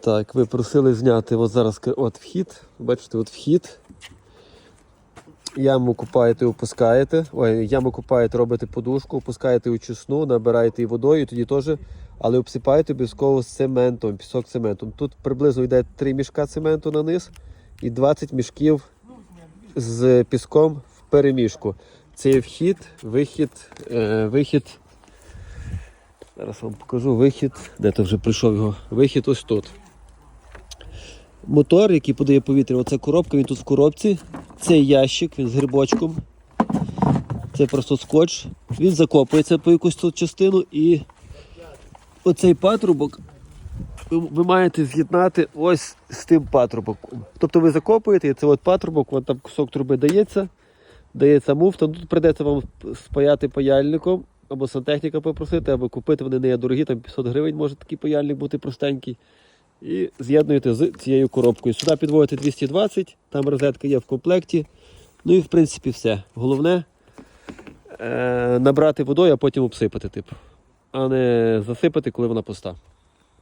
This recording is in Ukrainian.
Так, ви просили зняти от зараз от вхід. Бачите, от вхід. Яму купаєте, опускаєте. Ой, яму купаєте, робите подушку, опускаєте у чесну, набираєте її водою, тоді теж, але обсипаєте обов'язково з цементом, пісок цементом. Тут приблизно йде 3 мішка цементу на низ і 20 мішків з піском в перемішку. Це вхід, вихід, е, вихід. Зараз вам покажу вихід. Де то вже прийшов його? Вихід ось тут. Мотор, який подає повітря, оце коробка, він тут в коробці. Це ящик, він з грибочком. Це просто скотч. Він закопується по якусь тут частину і оцей патрубок ви, маєте з'єднати ось з тим патрубоком. Тобто ви закопуєте, і це от патрубок, вон там кусок труби дається, дається муфта. Ну, Тут прийдеться вам спаяти паяльником, або сантехніка попросити, або купити, вони не є дорогі, там 500 гривень може такий паяльник бути простенький. І з'єднуєте з цією коробкою. Сюди підводите 220, там розетка є в комплекті. Ну і в принципі все. Головне е- набрати водою, а потім обсипати, типу. А не засипати, коли вона пуста.